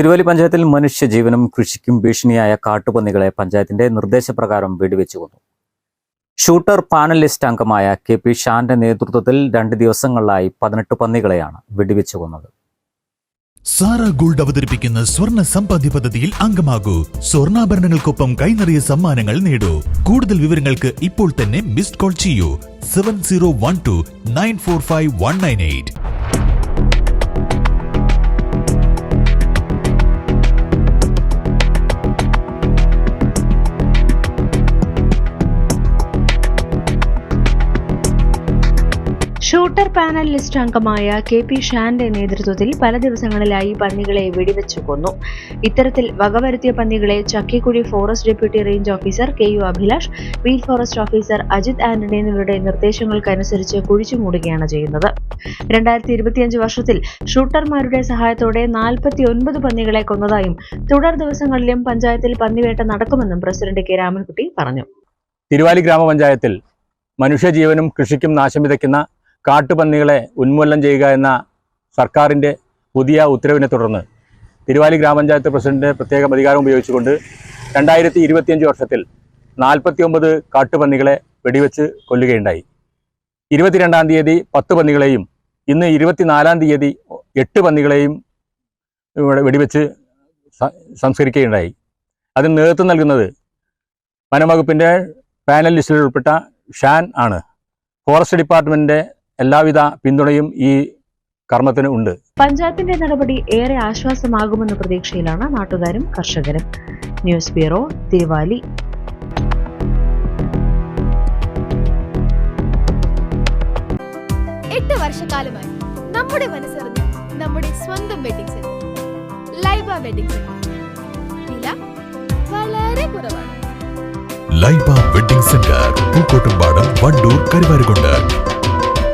തിരുവല്ലി പഞ്ചായത്തിൽ മനുഷ്യജീവനും കൃഷിക്കും ഭീഷണിയായ കാട്ടുപന്നികളെ പഞ്ചായത്തിന്റെ നിർദ്ദേശപ്രകാരം വെടിവെച്ചു കൊന്നു. ഷൂട്ടർ പാനലിസ്റ്റ് അംഗമായ കെ പി ഷാന്റെ നേതൃത്വത്തിൽ രണ്ട് ദിവസങ്ങളിലായി പതിനെട്ട് പന്നികളെയാണ് വെടിവെച്ചു കൊന്നത്. സാറ ഗോൾഡ് അവതരിപ്പിക്കുന്ന സ്വർണ സമ്പാദ്യ പദ്ധതിയിൽ അംഗമാകൂ. സ്വർണാഭരണങ്ങൾക്കൊപ്പം കൈനിറിയ സമ്മാനങ്ങൾ നേടൂ. കൂടുതൽ വിവരങ്ങൾക്ക് ഇപ്പോൾ തന്നെ മിസ്ഡ് കോൾ ചെയ്യൂ. Seven zero one two nine four five one nine eight. Shooter panel list അംഗമായ കെ പി ഷാന്റെ നേതൃത്വത്തിൽ പല ദിവസങ്ങളിലായി പന്നികളെ വെടിവെച്ചു കൊന്നു. ഇത്തരത്തിൽ വകവരുത്തിയ പന്നികളെ Chakkikuzhi forest deputy range officer K U Abhilash beat forest officer Ajith Antony എന്നിവരുടെ നിർദ്ദേശങ്ങൾക്കനുസരിച്ച് കുഴിച്ചു മൂടുകയാണ് ചെയ്യുന്നത്. രണ്ടായിരത്തി ഇരുപത്തിയഞ്ച് വർഷത്തിൽ ഷൂട്ടർമാരുടെ സഹായത്തോടെ നാൽപ്പത്തി ഒൻപത് പന്നികളെ കൊന്നതായും തുടർ ദിവസങ്ങളിലും പഞ്ചായത്തിൽ പന്നിവേട്ട നടക്കുമെന്നും പ്രസിഡന്റ് കെ രാമൻകുട്ടി പറഞ്ഞു. തിരുവാലി ഗ്രാമപഞ്ചായത്തിൽ മനുഷ്യജീവനും കൃഷിക്കും നാശം വിതയ്ക്കുന്ന കാട്ടുപന്നികളെ ഉന്മൂലനം ചെയ്യുക എന്ന സർക്കാരിന്റെ പുതിയ ഉത്തരവിനെ തുടർന്ന് തിരുവാലി ഗ്രാമപഞ്ചായത്ത് പ്രസിഡന്റ് പ്രത്യേക അധികാരം ഉപയോഗിച്ചുകൊണ്ട് രണ്ടായിരത്തി ഇരുപത്തിയഞ്ച് വർഷത്തിൽ നാൽപ്പത്തിയൊമ്പത് കാട്ടുപന്നികളെ വെടിവെച്ച് കൊല്ലുകയുണ്ടായി. ഇരുപത്തിരണ്ടാം തീയതി പത്ത് പന്നികളെയും ഇന്ന് ഇരുപത്തിനാലാം തീയതി എട്ട് പന്നികളെയും വെടിവെച്ച് സംസ്കരിക്കുകയുണ്ടായി. അതിന് നേതൃത്വം നൽകുന്നത് വനംവകുപ്പിന്റെ പാനൽ ലിസ്റ്റിൽ ഉൾപ്പെട്ട ഷാൻ ആണ്. ഫോറസ്റ്റ് ഡിപ്പാർട്ട്മെന്റിന്റെ എല്ലാവിധ പിന്തുണയും ഈ കർമ്മത്തിന് ഉണ്ട്. പഞ്ചായത്തിന്റെ നടപടി ഏറെ ആശ്വാസമാകുമെന്ന പ്രതീക്ഷയിലാണ് നാട്ടുകാരും കർഷകരും. News bureau Thiruvali. എട്ട് വർഷക്കാലമായി നമ്മുടെ മനസ്സറിഞ്ഞ് നമ്മുടെ സ്വന്തം wedding centre Laiba wedding centre വില വളരെ കുറവാണ്. Laiba wedding centre Pookkottumpadam Wandoor Karuvarakundu.